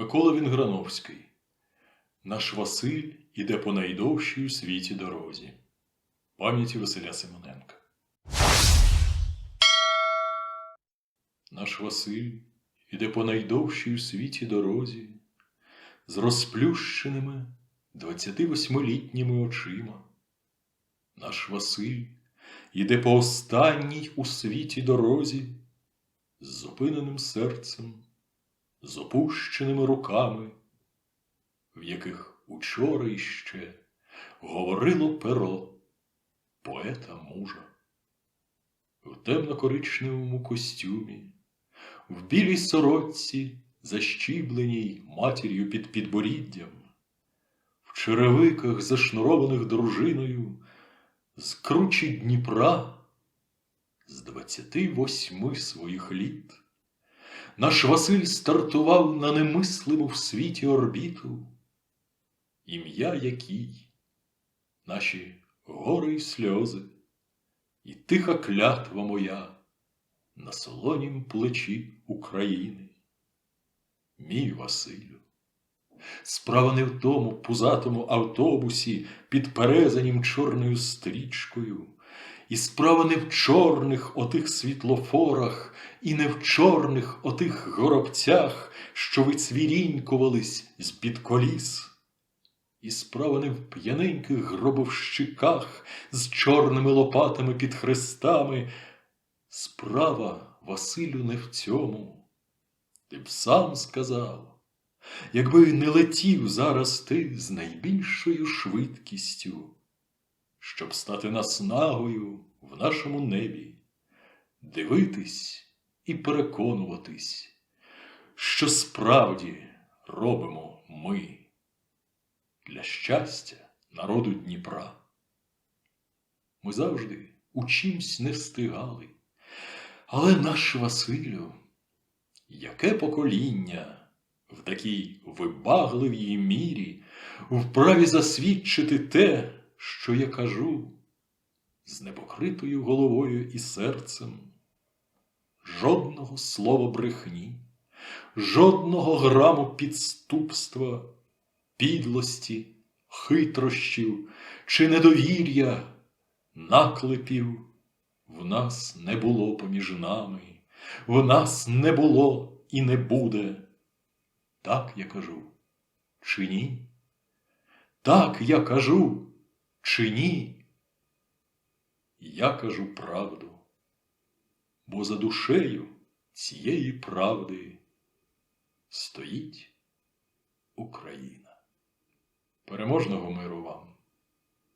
Микола Вінграновський. Наш Василь іде по найдовшій у світі дорозі. Пам'яті Василя Симоненка. Наш Василь іде по найдовшій у світі дорозі з розплющеними 28-літніми очима. Наш Василь іде по останній у світі дорозі з зупиненим серцем, з опущеними руками, в яких учора іще говорило перо поета мужа. В темно-коричневому костюмі, в білій сорочці, защібленій матір'ю під підборіддям, в черевиках, зашнурованих дружиною, з кручі Дніпра, з двадцяти восьми своїх літ, наш Василь стартував на немислиму в світі орбіту, ім'я якій наші гори й сльози, і тиха клятва моя на солонім плечі України. Мій Василю, справа не в тому пузатому автобусі під перезанім чорною стрічкою, і справа не в чорних отих світлофорах, і не в чорних отих горобцях, що вицвірінькувались з-під коліс. І справа не в п'яненьких гробовщиках з чорними лопатами під хрестами. Справа, Василю, не в цьому. Ти б сам сказав, якби не летів зараз ти з найбільшою швидкістю, щоб стати наснагою в нашому небі, дивитись і переконуватись, що справді робимо ми для щастя народу Дніпра. Ми завжди у чимсь не встигали, але наш Василю, яке покоління в такій вибагливій мірі вправі засвідчити те, що я кажу, з непокритою головою і серцем, жодного слова брехні, жодного граму підступства підлості, хитрощів чи недовір'я, наклепів в нас не було поміж нами, в нас не було і не буде. Так я кажу, чи ні? Так я кажу, чи ні? Я кажу правду, бо за душею цієї правди стоїть Україна. Переможного миру вам!